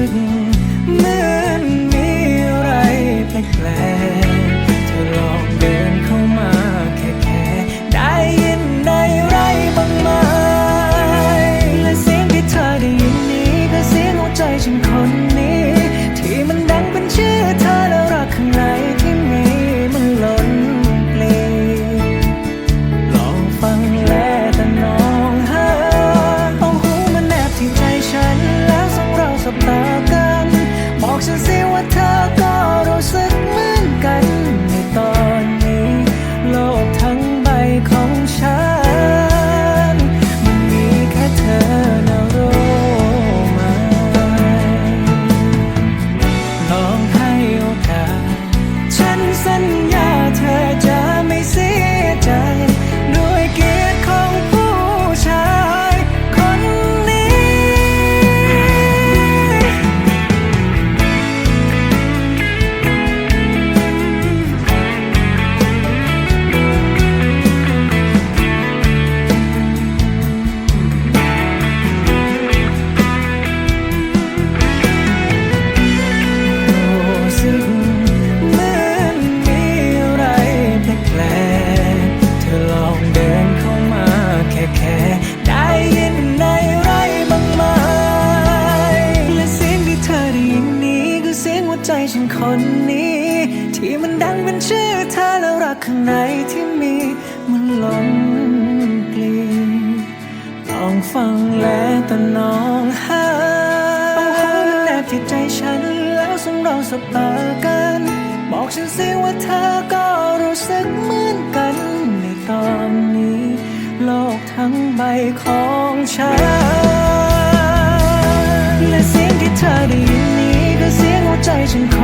ึกเหมือนมีอะไรแปลก ฉันคนนี้ ที่มันดังเป็นชื่อเธอแล้วรักข้างในที่มีมันหลงกลีต้องฟังและต่นองหาต้องคอยแนบที่ใจฉันแล้วสงเราสบตากัน บอกฉันสิว่าเธอก็รู้สึกเหมือนกันในตอนนี้ โลกทั้งใบของฉันและเสียงที่เธอได้ยินนี้คือเสียงหัวใจฉันขอ